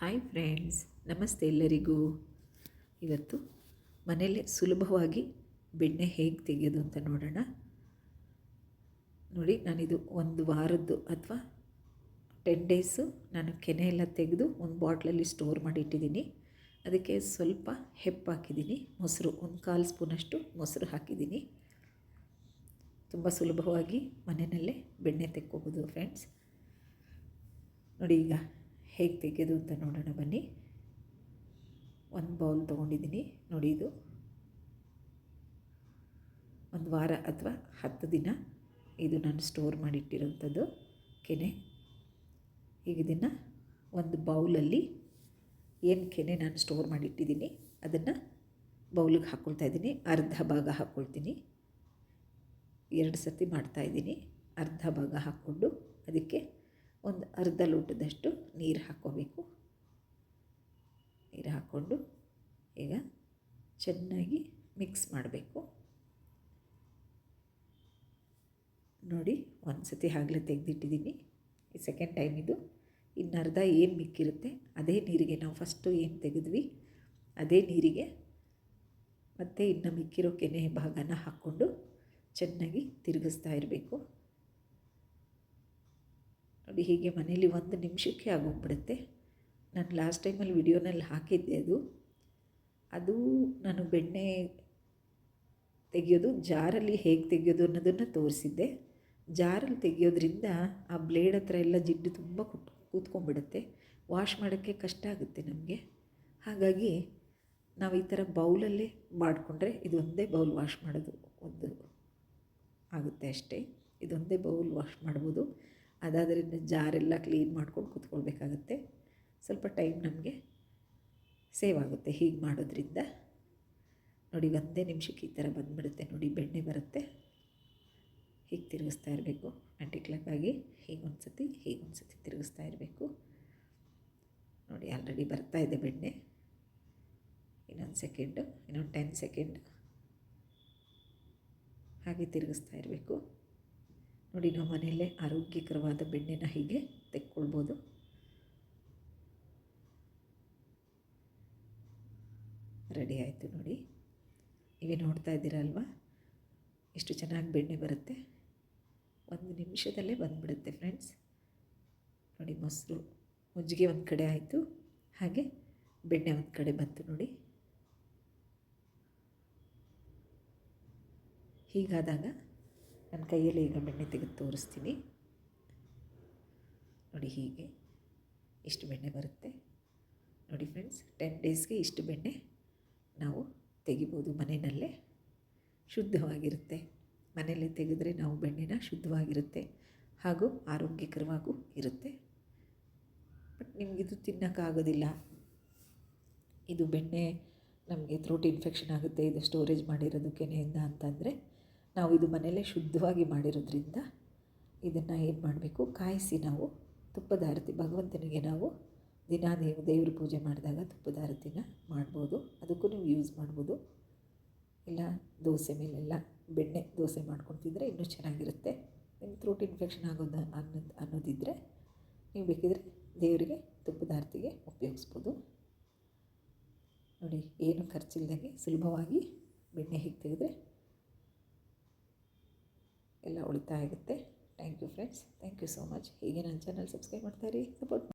Hi friends, ನಮಸ್ತೆ ಎಲ್ಲರಿಗೂ. ಇವತ್ತು ಮನೆಯಲ್ಲೇ ಸುಲಭವಾಗಿ ಬೆಣ್ಣೆ ಹೇಗೆ ತೆಗೆಯೋದು ಅಂತ ನೋಡೋಣ. ನೋಡಿ, ನಾನಿದು ಒಂದು ವಾರದ್ದು ಅಥವಾ ಟೆನ್ ಡೇಸು ನಾನು ಕೆನೆ ಎಲ್ಲ ತೆಗೆದು ಒಂದು ಬಾಟ್ಲಲ್ಲಿ ಸ್ಟೋರ್ ಮಾಡಿ ಇಟ್ಟಿದ್ದೀನಿ ಅದಕ್ಕೆ ಸ್ವಲ್ಪ ಹೆಪ್ಪು ಹಾಕಿದ್ದೀನಿ, ಮೊಸರು ಒಂದು ಕಾಲು ಸ್ಪೂನಷ್ಟು ಮೊಸರು ಹಾಕಿದ್ದೀನಿ. ತುಂಬ ಸುಲಭವಾಗಿ ಮನೆಯಲ್ಲೇ ಬೆಣ್ಣೆ ತೆಕ್ಕೋಬೋದು ಫ್ರೆಂಡ್ಸ್. ನೋಡಿ ಈಗ ಹೇಗೆ ತೆಗೆಯೋದು ಅಂತ ನೋಡೋಣ ಬನ್ನಿ. ಒಂದು ಬೌಲ್ ತೊಗೊಂಡಿದ್ದೀನಿ. ನೋಡಿ ಇದು. ಒಂದು ವಾರ ಅಥವಾ ಹತ್ತು ದಿನ ಇದು ನಾನು ಸ್ಟೋರ್ ಮಾಡಿಟ್ಟಿರೋಂಥದ್ದು ಕೆನೆ. ಈಗ ಇದನ್ನು ಒಂದು ಬೌಲಲ್ಲಿ ಏನು ಕೆನೆ ನಾನು ಸ್ಟೋರ್ ಮಾಡಿಟ್ಟಿದ್ದೀನಿ ಅದನ್ನು ಬೌಲಿಗೆ ಹಾಕ್ಕೊಳ್ತಾ ಇದ್ದೀನಿ. ಅರ್ಧ ಭಾಗ ಹಾಕ್ಕೊಳ್ತೀನಿ ಎರಡು ಸತಿ ಮಾಡ್ತಾಯಿದ್ದೀನಿ ಅರ್ಧ ಭಾಗ ಹಾಕ್ಕೊಂಡು ಅದಕ್ಕೆ ಒಂದು ಅರ್ಧ ಲೋಟದಷ್ಟು ನೀರು ಹಾಕ್ಕೋಬೇಕು ನೀರು ಹಾಕ್ಕೊಂಡು ಈಗ ಚೆನ್ನಾಗಿ ಮಿಕ್ಸ್ ಮಾಡಬೇಕು. ನೋಡಿ ಒಂದು ಸತಿ ಆಗಲೇ ತೆಗೆದಿಟ್ಟಿದ್ದೀನಿ. ಈ ಸೆಕೆಂಡ್ ಟೈಮ್ ಇದು. ಇನ್ನು ಅರ್ಧ ಏನು ಮಿಕ್ಕಿರುತ್ತೆ, ಅದೇ ನೀರಿಗೆ ನಾವು ಫಸ್ಟು ಏನು ತೆಗೆದ್ವಿ, ಅದೇ ನೀರಿಗೆ ಮತ್ತು ಇನ್ನು ಮಿಕ್ಕಿರೋ ಕೆನೆ ಭಾಗನ ಹಾಕ್ಕೊಂಡು ಚೆನ್ನಾಗಿ ತಿರುಗಿಸ್ತಾ ಇರಬೇಕು. ನೋಡಿ ಹೀಗೆ ಮನೇಲಿ ಒಂದು ನಿಮಿಷಕ್ಕೆ ಆಗೋಗ್ಬಿಡುತ್ತೆ. ನಾನು ಲಾಸ್ಟ್ ಟೈಮಲ್ಲಿ ವಿಡಿಯೋನಲ್ಲಿ ಹಾಕಿದ್ದೆ ಅದು. ಅದು ನಾನು ಬೆಣ್ಣೆ ತೆಗೆಯೋದು, ಜಾರಲ್ಲಿ ಹೇಗೆ ತೆಗೆಯೋದು ಅನ್ನೋದನ್ನು ತೋರಿಸಿದ್ದೆ. ಜಾರಲ್ಲಿ ತೆಗೆಯೋದ್ರಿಂದ ಆ ಬ್ಲೇಡ್ ಹತ್ರ ಎಲ್ಲ ಜಿಡ್ಡು ತುಂಬ ಕುಟ್, ಕೂತ್ಕೊಂಡ್ಬಿಡುತ್ತೆ. ವಾಶ್ ಮಾಡೋಕ್ಕೆ ಕಷ್ಟ ಆಗುತ್ತೆ ನಮಗೆ. ಹಾಗಾಗಿ ನಾವು ಈ ಥರ ಬೌಲಲ್ಲೇ ಮಾಡಿಕೊಂಡ್ರೆ ಇದೊಂದೇ ಬೌಲ್ ವಾಶ್ ಮಾಡೋದು ಒಂದು ಆಗುತ್ತೆ ಅಷ್ಟೇ. ಇದೊಂದೇ ಬೌಲ್ ವಾಶ್ ಮಾಡ್ಬೋದು. ಅದಾದ್ರಿಂದ ಜಾರೆಲ್ಲ ಕ್ಲೀನ್ ಮಾಡ್ಕೊಂಡು ಕೂತ್ಕೊಳ್ಬೇಕಾಗತ್ತೆ. ಸ್ವಲ್ಪ ಟೈಮ್ ನಮಗೆ ಸೇವ್ ಆಗುತ್ತೆ ಹೀಗೆ ಮಾಡೋದ್ರಿಂದ. ನೋಡಿ, ಒಂದೇ ನಿಮಿಷಕ್ಕೆ ಈ ಥರ ಬಂದುಬಿಡುತ್ತೆ. ನೋಡಿ, ಬೆಣ್ಣೆ ಬರುತ್ತೆ. ಹೀಗೆ ತಿರುಗಿಸ್ತಾ ಇರಬೇಕು. ಆಗಿ ಹೀಗೆ ಒಂದು ಸತಿ ಹೀಗೆ ಒಂದು ಸತಿ ತಿರುಗಿಸ್ತಾ ಇರಬೇಕು. ನೋಡಿ, ಆಲ್ರೆಡಿ ಬರ್ತಾ ಇದೆ ಬೆಣ್ಣೆ. ಇನ್ನೊಂದು ಸೆಕೆಂಡು, ಇನ್ನೊಂದು ಟೆನ್ ಸೆಕೆಂಡ್. ಹಾಗೆ ತಿರುಗಿಸ್ತಾ ಇರಬೇಕು. ನೋಡಿ ನಾವು ಮನೆಯಲ್ಲೇ ಆರೋಗ್ಯಕರವಾದ ಬೆಣ್ಣೆನ ಹೀಗೆ ತೆಕ್ಕೊಳ್ಬೋದು. ರೆಡಿ ಆಯಿತು ನೋಡಿ. ನೀವೇ ನೋಡ್ತಾ ಇದ್ದೀರಲ್ವ? ಎಷ್ಟು ಚೆನ್ನಾಗಿ ಬೆಣ್ಣೆ ಬರುತ್ತೆ. ಒಂದು ನಿಮಿಷದಲ್ಲೇ ಬಂದುಬಿಡುತ್ತೆ ಫ್ರೆಂಡ್ಸ್. ನೋಡಿ, ಮೊಸರು ಮಜ್ಜಿಗೆ ಒಂದು ಕಡೆ ಆಯಿತು. ಹಾಗೆ ಬೆಣ್ಣೆ ಒಂದು ಕಡೆ ಬಂತು ನೋಡಿ. ಹೀಗಾದಾಗ ನನ್ನ ಕೈಯಲ್ಲಿ ಈಗ ಬೆಣ್ಣೆ ತೆಗೆದು ತೋರಿಸ್ತೀನಿ. ನೋಡಿ ಹೀಗೆ ಇಷ್ಟು ಬೆಣ್ಣೆ ಬರುತ್ತೆ. ನೋಡಿ ಫ್ರೆಂಡ್ಸ್ ಟೆನ್ ಡೇಸ್ಗೆ ಇಷ್ಟು ಬೆಣ್ಣೆ ನಾವು ತೆಗಿಬೋದು ಮನೆಯಲ್ಲೇ. ಶುದ್ಧವಾಗಿರುತ್ತೆ. ಮನೆಯಲ್ಲೇ ತೆಗೆದ್ರೆ ನಾವು ಬೆಣ್ಣೆನ ಶುದ್ಧವಾಗಿರುತ್ತೆ ಹಾಗೂ ಆರೋಗ್ಯಕರವಾಗೂ ಇರುತ್ತೆ. ಬಟ್ ನಿಮಗಿದು ತಿನ್ನೋಕ್ಕಾಗೋದಿಲ್ಲ ಇದು ಬೆಣ್ಣೆ ನಮಗೆ ಥ್ರೋಟ್ ಇನ್ಫೆಕ್ಷನ್ ಆಗುತ್ತೆ, ಇದು ಸ್ಟೋರೇಜ್ ಮಾಡಿರೋದು ಕೆನೆಯಿಂದ ಅಂತಂದರೆ ನಾವು ಇದು ಮನೆಯಲ್ಲೇ ಶುದ್ಧವಾಗಿ ಮಾಡಿರೋದ್ರಿಂದ ಇದನ್ನು ಏನು ಮಾಡಬೇಕು? ಕಾಯಿಸಿ ನಾವು ತುಪ್ಪದ ಆರತಿ, ಭಗವಂತನಿಗೆ ನಾವು ದಿನಾ ದೇವ, ದೇವ್ರ ಪೂಜೆ ಮಾಡಿದಾಗ ತುಪ್ಪದ ಆರತಿನ ಮಾಡ್ಬೋದು. ಅದಕ್ಕೂ ನೀವು ಯೂಸ್ ಮಾಡ್ಬೋದು. ಇಲ್ಲ, ದೋಸೆ ಮೇಲೆಲ್ಲ ಬೆಣ್ಣೆ ದೋಸೆ ಮಾಡ್ಕೊತಿದ್ರೆ ಇನ್ನೂ ಚೆನ್ನಾಗಿರುತ್ತೆ. ನಿಮ್ಮ ಥ್ರೋಟ್ ಇನ್ಫೆಕ್ಷನ್ ಆಗೋದು ಅನ್ನೋದು ಅನ್ನೋದಿದ್ದರೆ ನೀವು ಬೇಕಿದ್ರೆ ದೇವರಿಗೆ ತುಪ್ಪದ ಆರತಿಗೆ ಉಪಯೋಗಿಸ್ಬೋದು. ನೋಡಿ, ಏನು ಖರ್ಚಿಲ್ಲದೆ ಸುಲಭವಾಗಿ ಬೆಣ್ಣೆ ಹೇಗೆ ತೆಗೆದ್ರೆ ಎಲ್ಲ ಉಳಿತಾಯ ಆಗುತ್ತೆ. Thank you friends thank you so much ಹೀಗೆ ನನ್ನ ಚಾನಲ್ ಸಬ್ಸ್ಕ್ರೈಬ್ ಮಾಡ್ತಾಯಿರಿ ಸಪೋರ್ಟ್